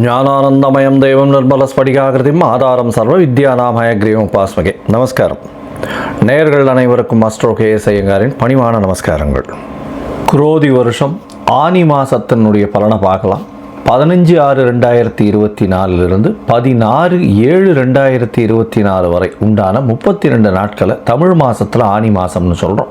జ్ఞానానందమయం దైవం నిర్మల స్ఫటికాకృతిం ஆதாரம் சர்வ வித்யாநாமய கிரீவம் உபாஸ்மகே நமஸ்காரம் நேயர்கள் அனைவருக்கும் அஸ்ட்ரோ கேஎஸ் ஐயங்காரின் பணிவான நமஸ்காரங்கள் குரோதி வருஷம் ஆனி மாசத்தினுடைய பலனை பார்க்கலாம் பதினஞ்சு ஆறு ரெண்டாயிரத்தி இருபத்தி நாலுலேருந்து பதினாறு ஏழு ரெண்டாயிரத்தி இருபத்தி நாலு வரை உண்டான முப்பத்தி ரெண்டு நாட்களை தமிழ் மாதத்தில் ஆனி மாதம்னு சொல்கிறோம்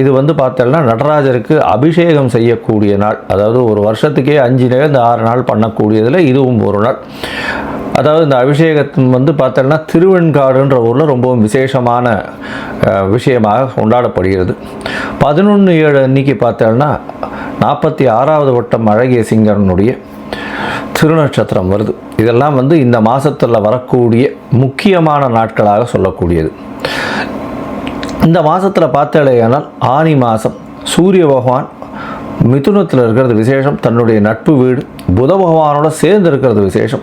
இது வந்து பார்த்தோம்னா நடராஜருக்கு அபிஷேகம் செய்யக்கூடிய நாள். அதாவது ஒரு வருஷத்துக்கே அஞ்சு நேரம் ஆறு நாள் பண்ணக்கூடியதில் இதுவும் ஒரு நாள். அதாவது இந்த அபிஷேகத்தின் வந்து பார்த்தோம்னா திருவெண்காடுன்ற ஊரில் ரொம்பவும் விசேஷமான விஷயமாக கொண்டாடப்படுகிறது. பதினொன்று ஏழு அன்னைக்கு பார்த்தோம்னா நாற்பத்தி ஆறாவது வட்டம் அழகிய சிங்கரனுடைய திருநட்சத்திரம் வருது. இதெல்லாம் வந்து இந்த மாதத்தில் வரக்கூடிய முக்கியமான நாட்களாக சொல்லக்கூடியது. இந்த மாதத்தில் பார்த்தாலேயானால் ஆனி மாதம் சூரிய பகவான் மிதுனத்தில் இருக்கிறது விசேஷம். தன்னுடைய நட்பு வீடு புத பகவானோட சேர்ந்து இருக்கிறது விசேஷம்.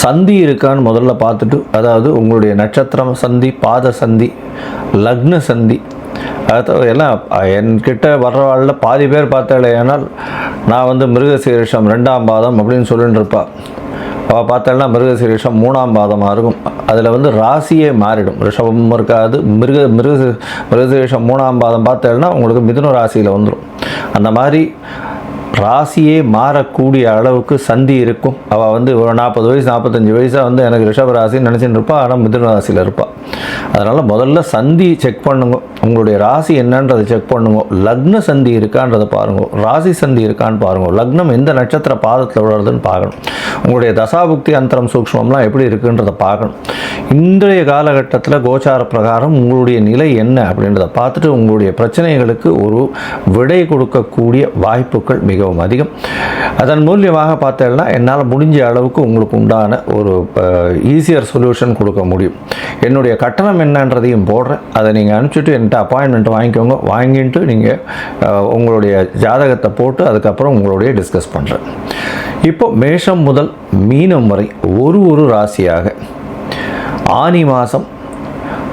சந்தி இருக்கான்னு முதல்ல பார்த்துட்டு அதாவது உங்களுடைய நட்சத்திரம் சந்தி பாத சந்தி லக்ன சந்தி அதாவது எல்லாம் என்கிட்ட வர்றவாளில் பாதி பேர் பார்த்தாலே ஏன்னால் நான் வந்து மிருகசீரிஷம் ரெண்டாம் பாதம் அப்படின்னு சொல்லிட்டு இருப்பா அவள் பார்த்தாள்னா மிருகசீரிஷம் மூணாம் பாதமாக இருக்கும். அதில் வந்து ராசியே மாறிடும். ரிஷபம் இருக்காது. மிருக மிருக மிருகசீரிஷம் மூணாம் பாதம் பார்த்தேன்னா உங்களுக்கு மிதுன ராசியில் வந்துடும் அந்த மாதிரி ராசியே மாறக்கூடிய அளவுக்கு சந்தி இருக்கும். அவள் வந்து ஒரு நாற்பது வயசு நாற்பத்தஞ்சு வயசாக வந்து எனக்கு ரிஷப ராசின்னு நினச்சின்னு இருப்பாள் ஆனால் மிதுன ராசியில் இருப்பாள் அதனால் முதல்ல சந்தி செக் பண்ணுங்க. உங்களுடைய ராசி என்னன்றதை செக் பண்ணுங்க. லக்ன சந்தி இருக்கான்றதை பாருங்க. ராசி சந்தி இருக்கான்னு பாருங்க. லக்னம் எந்த நட்சத்திர பாதத்தில் விழுறதுன்னு பார்க்கணும். உங்களுடைய தசாபுக்தி அந்தரம் சூக்ஷ்மம்லாம் எப்படி இருக்குன்றதை பார்க்கணும். இன்றைய காலகட்டத்தில் கோச்சார பிரகாரம் உங்களுடைய நிலை என்ன அப்படின்றத பார்த்துட்டு உங்களுடைய பிரச்சனைகளுக்கு ஒரு விடை கொடுக்கக்கூடிய வாய்ப்புகள் மிகவும் அதிகம். அதன் மூலியமாக பார்த்தேன்னா என்னால் முடிஞ்ச அளவுக்கு உங்களுக்கு உண்டான ஒரு ஈஸியர் சொல்யூஷன் கொடுக்க முடியும். என்னுடைய கட்டணம் என்னன்றதையும் போடுறேன். அதை நீங்கள் அனுப்பிச்சிட்டு என் அப்பாயின்மெண்ட் வாங்கிக்கோங்க. வாங்கிட்டு நீங்கள் உங்களுடைய ஜாதகத்தை போட்டு அதுக்கப்புறம் உங்களுடைய டிஸ்கஸ் பண்ணுறேன் இப்போ மேஷம் முதல் மீனம் வரை ஒரு ஒரு ராசியாக ஆனி மாதம்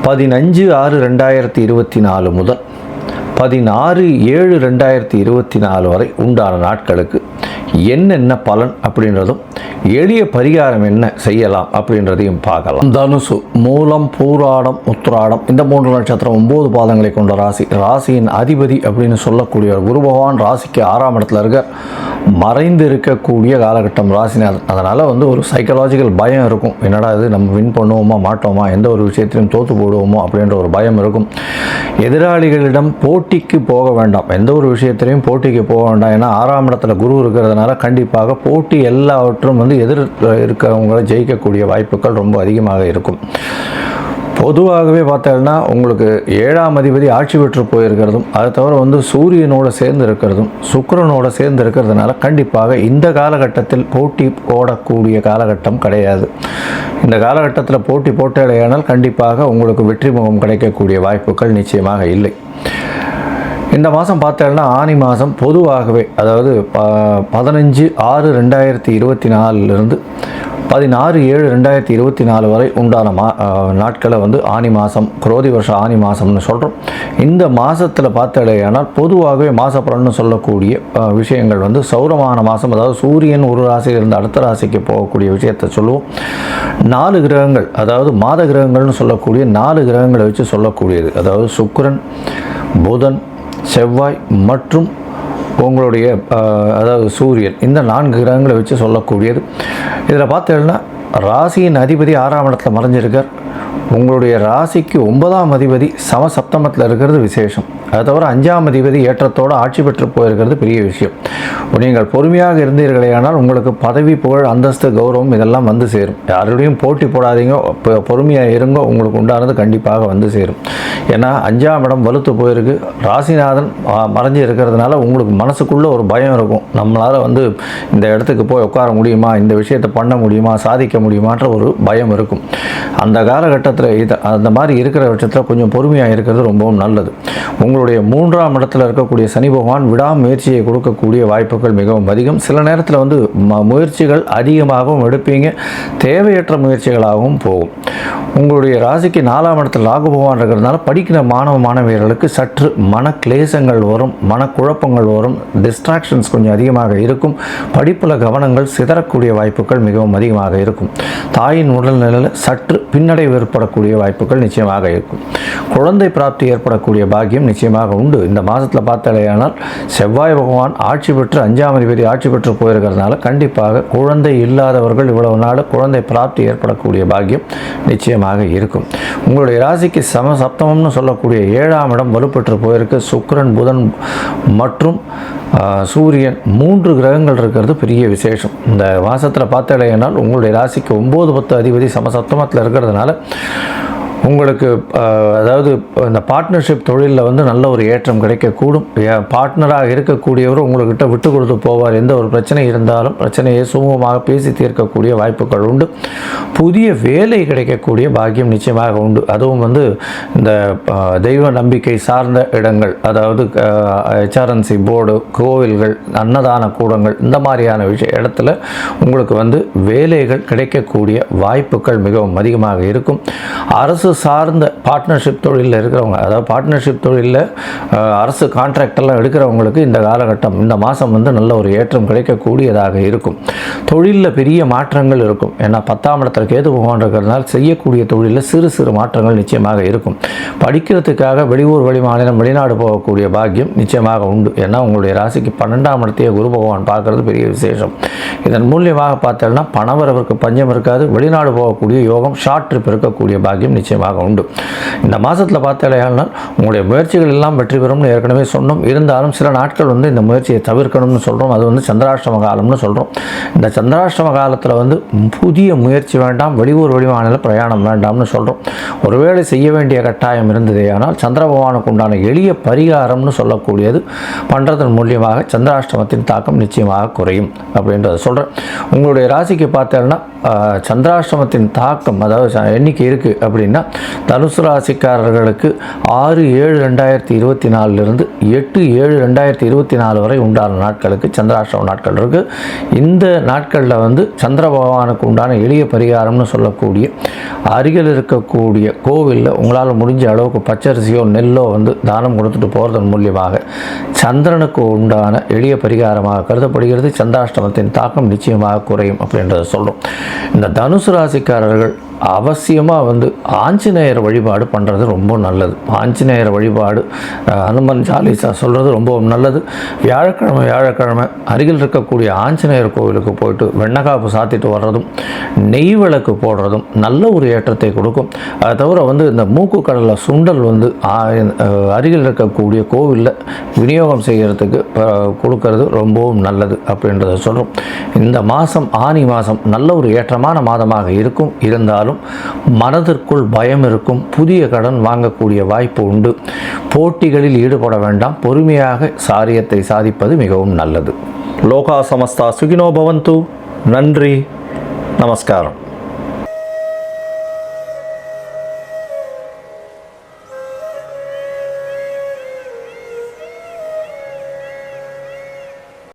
பதினஞ்சு ஆறு ரெண்டாயிரத்தி இருபத்தி நாலு முதல் பதினாறு ஏழு ரெண்டாயிரத்தி இருபத்தி நாலு வரை உண்டான நாட்களுக்கு என்னென்ன பலன் அப்படின்றதும் எளிய பரிகாரம் என்ன செய்யலாம் அப்படின்றதையும் பார்க்கலாம். தனுசு மூலம் பூராடம் உத்ராடம் இந்த மூன்று நட்சத்திரம் ஒன்பது பாதங்களை கொண்ட ராசி. ராசியின் அதிபதி அப்படின்னு சொல்லக்கூடிய குரு பகவான் ராசிக்கு ஆறாம் இடத்துல இருக்க மறைந்து இருக்கக்கூடிய காலகட்டம் ராசிநாதன் அதனால் வந்து ஒரு சைக்கலாஜிக்கல் பயம் இருக்கும். என்னடா இது நம்ம வின் பண்ணுவோமா மாட்டோமா எந்த ஒரு விஷயத்திலையும் தோற்று போடுவோமோ அப்படின்ற ஒரு பயம் இருக்கும். எதிராளிகளிடம் போட்டிக்கு போக வேண்டாம். எந்த ஒரு விஷயத்திலையும் போட்டிக்கு போக வேண்டாம். ஏன்னா ஆறாம் இடத்துல குரு இருக்கிறதுனால கண்டிப்பாக போட்டி எல்லாவற்றும் வந்து எதிர் இருக்கிறவங்களை ஜெயிக்கக்கூடிய வாய்ப்புகள் ரொம்ப அதிகமாக இருக்கும். பொதுவாகவே பார்த்தோம்னா உங்களுக்கு ஏழாம் அதிபதி ஆட்சி பெற்று போயிருக்கிறதும் அதை தவிர வந்து சூரியனோடு சேர்ந்து இருக்கிறதும் சுக்கிரனோட சேர்ந்து இருக்கிறதுனால கண்டிப்பாக இந்த காலகட்டத்தில் போட்டி போடக்கூடிய காலகட்டம் கிடையாது. இந்த காலகட்டத்தில் போட்டி போட்டாலேயானால் கண்டிப்பாக உங்களுக்கு வெற்றி முகம் கிடைக்கக்கூடிய வாய்ப்புகள் நிச்சயமாக இல்லை. இந்த மாதம் பார்த்தோம்னா ஆனி மாதம் பொதுவாகவே அதாவது ப பதினஞ்சு ஆறு ரெண்டாயிரத்தி இருபத்தி நாலுலேருந்து பதினாறு ஏழு ரெண்டாயிரத்தி இருபத்தி நாலு வரை உண்டான மா நாட்களை வந்து ஆனி மாதம் குரோதி வருஷம் ஆனி மாதம்னு சொல்கிறோம் இந்த மாதத்தில் பார்த்தாலேயானால் பொதுவாகவே மாச சொல்லக்கூடிய விஷயங்கள் வந்து சௌரமான மாதம் அதாவது சூரியன் ஒரு ராசியிலிருந்து அடுத்த ராசிக்கு போகக்கூடிய விஷயத்தை சொல்லுவோம். நாலு கிரகங்கள் அதாவது மாத கிரகங்கள்னு சொல்லக்கூடிய நாலு கிரகங்களை வச்சு சொல்லக்கூடியது. அதாவது சுக்கரன் புதன் செவ்வாய் மற்றும் உங்களுடைய அதாவது சூரியன் இந்த நான்கு கிரகங்களை வச்சு சொல்லக்கூடியது. இதில் பார்த்தீங்கன்னா ராசியின் அதிபதி ஆறாம் இடத்துல மறைஞ்சிருக்கார். உங்களுடைய ராசிக்கு ஒன்பதாம் அதிபதி சம சப்தமத்தில் இருக்கிறது விசேஷம். அது தவிர அஞ்சாம் அதிபதி ஏற்றத்தோடு ஆட்சி பெற்று போயிருக்கிறது பெரிய விஷயம். நீங்கள் பொறுமையாக இருந்தீர்களேயானால் உங்களுக்கு பதவி புகழ் அந்தஸ்து கௌரவம் இதெல்லாம் வந்து சேரும். யாருடையும் போட்டி போடாதீங்க இப்போ பொறுமையாக இருங்க உங்களுக்கு உண்டானது கண்டிப்பாக வந்து சேரும். ஏன்னா அஞ்சாம் இடம் வலுத்து போயிருக்கு. ராசிநாதன் மறைஞ்சு இருக்கிறதுனால உங்களுக்கு மனசுக்குள்ளே ஒரு பயம் இருக்கும். நம்மளால் வந்து இந்த இடத்துக்கு போய் உட்கார முடியுமா இந்த விஷயத்தை பண்ண முடியுமா சாதிக்க முடியுமான்ற ஒரு பயம் இருக்கும். அந்த காலகட்டத்தில் இது அந்த மாதிரி இருக்கிற பட்சத்தில் கொஞ்சம் பொறுமையாக இருக்கிறது ரொம்பவும் நல்லது. உங்களுடைய மூன்றாம் இடத்துல இருக்கக்கூடிய சனி பகவான் விடாமுயற்சியை கொடுக்கக்கூடிய வாய்ப்புகள் மிகவும் அதிகம். சில நேரத்தில் வந்து ம- முயற்சிகள் அதிகமாகவும் எடுப்பீங்க. தேவையற்ற முயற்சிகளாகவும் போகும். உங்களுடைய ராசிக்கு நாலாம் இடத்துல ராகு பகவான் இருக்கிறதுனால படிக்கிற மாணவ மாணவியர்களுக்கு சற்று மன கிளேசங்கள் வரும் மனக்குழப்பங்கள் வரும் டிஸ்ட்ராக்ஷன்ஸ் கொஞ்சம் அதிகமாக இருக்கும் படிப்பில் கவனங்கள் சிதறக்கூடிய வாய்ப்புகள் மிகவும் அதிகமாக இருக்கும். தாயின் உடல்நிலையில் சற்று பின்னடைவு ஏற்படக்கூடிய வாய்ப்புகள் நிச்சயமாக இருக்கும். குழந்தை பிராப்தி ஏற்படக்கூடிய பாக்கியம் நிச்சயமாக உண்டு. இந்த மாதத்தில் பார்த்தாலேயானால் செவ்வாய் பகவான் ஆட்சி பெற்று அஞ்சாம் அதிபதி ஆட்சி பெற்று போயிருக்கிறதுனால கண்டிப்பாக குழந்தை இல்லாதவர்கள் இவ்வளவு நாள் குழந்தை பிராப்தி ஏற்படக்கூடிய பாக்கியம் நிச்சயம் நிச்சயமாக இருக்கும். உங்களுடைய ராசிக்கு சம சப்தமம்னு சொல்லக்கூடிய ஏழாம் இடம் வலுப்பெற்று போயிருக்கு. சுக்கிரன் புதன் மற்றும் சூரியன் மூன்று கிரகங்கள் இருக்கிறது. பெரிய விசேஷம். இந்த மாதத்தில் பார்த்தடையினால் உங்களுடைய ராசிக்கு ஒம்பது பத்து அதிபதி சமசப்தமத்தில் இருக்கிறதுனால உங்களுக்கு அதாவது இந்த பார்ட்னர்ஷிப் தொழிலில் வந்து நல்ல ஒரு ஏற்றம் கிடைக்கக்கூடும். பார்ட்னராக இருக்கக்கூடியவர் உங்கள்கிட்ட விட்டு கொடுத்து போவார். எந்த ஒரு பிரச்சனை இருந்தாலும் பிரச்சனையை சுமூகமாக பேசி தீர்க்கக்கூடிய வாய்ப்புகள் உண்டு. புதிய வேலை கிடைக்கக்கூடிய பாக்கியம் நிச்சயமாக உண்டு. அதுவும் வந்து இந்த தெய்வ நம்பிக்கை சார்ந்த இடங்கள் அதாவது ஹெச்ஆர்என்சி போர்டு கோவில்கள் அன்னதான கூடங்கள் இந்த மாதிரியான விஷய இடத்துல உங்களுக்கு வந்து வேலைகள் கிடைக்கக்கூடிய வாய்ப்புகள் மிகவும் அதிகமாக இருக்கும். அரசு சார்ந்த பார்ட்னர்ஷிப் தொழிலில் இருக்கிறவங்க அதாவது பார்ட்னர்ஷிப் தொழிலில் அரசு கான்ட்ராக்டெல்லாம் எடுக்கிறவங்களுக்கு இந்த காலகட்டம் இந்த மாதம் வந்து நல்ல ஒரு ஏற்றம் கிடைக்கக்கூடியதாக இருக்கும். தொழிலில் பெரிய மாற்றங்கள் இருக்கும். ஏன்னா பத்தாம் இடத்துல கேது பகவான் இருக்கிறதுனால செய்யக்கூடிய தொழிலில் சிறு சிறு மாற்றங்கள் நிச்சயமாக இருக்கும். படிக்கிறதுக்காக வெளியூர் வெளி மாநிலம் வெளிநாடு போகக்கூடிய பாக்கியம் நிச்சயமாக உண்டு. ஏன்னா உங்களுடைய ராசிக்கு பன்னெண்டாம் இடத்தையே குரு பகவான் பார்க்கறது பெரிய விசேஷம். இதன் மூலியமாக பார்த்தோம்னா பணவரவருக்கு பஞ்சம் இருக்காது. வெளிநாடு போகக்கூடிய யோகம் ஷார்ட் ட்ரிப் இருக்கக்கூடிய பாக்கியம் நிச்சயமாக நிச்சயமாக உண்டு. இந்த மாதத்தில் பார்த்தாலேயானால் உங்களுடைய முயற்சிகள் எல்லாம் வெற்றி பெறும்னு ஏற்கனவே சொன்னோம். இருந்தாலும் சில நாட்கள் வந்து இந்த முயற்சியை தவிர்க்கணும்னு சொல்கிறோம் அது வந்து சந்திராஷ்டம காலம்னு சொல்கிறோம் இந்த சந்திராஷ்டம காலத்தில் வந்து புதிய முயற்சி வேண்டாம் வெளியூர் வெளிமாநில பிரயாணம் வேண்டாம்னு சொல்கிறோம் ஒருவேளை செய்ய வேண்டிய கட்டாயம் இருந்ததே ஆனால் சந்திர பகவானுக்கு உண்டான எளிய பரிகாரம்னு சொல்லக்கூடியது பண்ணுறதன் மூலியமாக சந்திராஷ்டமத்தின் தாக்கம் நிச்சயமாக குறையும் அப்படின்றத சொல்கிறேன் உங்களுடைய ராசிக்கு பார்த்தேன்னா சந்திராஷ்டமத்தின் தாக்கம் அதாவது எண்ணிக்கை இருக்குது அப்படின்னா தனுசு ராசிக்காரர்களுக்கு ஆறு ஏழு ரெண்டாயிரத்தி இருபத்தி நாலுலேருந்து எட்டு ஏழு ரெண்டாயிரத்தி இருபத்தி நாலு வரை உண்டான நாட்களுக்கு சந்திராஷ்டம நாட்கள் இருக்குது இந்த நாட்களில் வந்து சந்திர பகவானுக்கு உண்டான எளிய பரிகாரம்னு சொல்லக்கூடிய அருகில் இருக்கக்கூடிய கோவிலில் உங்களால் முடிஞ்ச அளவுக்கு பச்சரிசியோ நெல்லோ வந்து தானம் கொடுத்துட்டு போகிறதன் மூலியமாக சந்திரனுக்கு உண்டான எளிய பரிகாரமாக கருதப்படுகிறது. சந்திராஷ்டமத்தின் தாக்கம் நிச்சயமாக குறையும் அப்படின்றத சொல்கிறோம் இந்த தனுசு ராசிக்காரர்கள் அவசியமாக வந்து ஆஞ்சநேயர் வழிபாடு பண்ணுறது ரொம்ப நல்லது. ஆஞ்சநேயர் வழிபாடு அனுமன் சாலிசா சொல்கிறது ரொம்பவும் நல்லது. வியாழக்கிழமை வியாழக்கிழமை அருகில் இருக்கக்கூடிய ஆஞ்சநேயர் கோவிலுக்கு போயிட்டு வெண்ணக்காப்பு சாத்திட்டு வர்றதும் நெய் விளக்கு போடுறதும் நல்ல ஒரு ஏற்றத்தை கொடுக்கும். அதை தவிர வந்து இந்த மூக்கு கடலை சுண்டல் வந்து அருகில் இருக்கக்கூடிய கோவிலில் விநியோகம் செய்கிறதுக்கு கொடுக்கறது ரொம்பவும் நல்லது அப்படின்றத சொல்கிறோம் இந்த மாதம் ஆனி மாதம் நல்ல ஒரு ஏற்றமான மாதமாக இருக்கும். இருந்தாலும் மனதிற்குள் பயம் இருக்கும். புதிய கடன் வாங்கக்கூடிய வாய்ப்பு உண்டு. போட்டிகளில் ஈடுபட வேண்டாம். பொறுமையாக சாரியத்தை சாதிப்பது மிகவும் நல்லது. லோகா சமஸ்தா சுகினோ பவந்து. நன்றி. நமஸ்காரம்.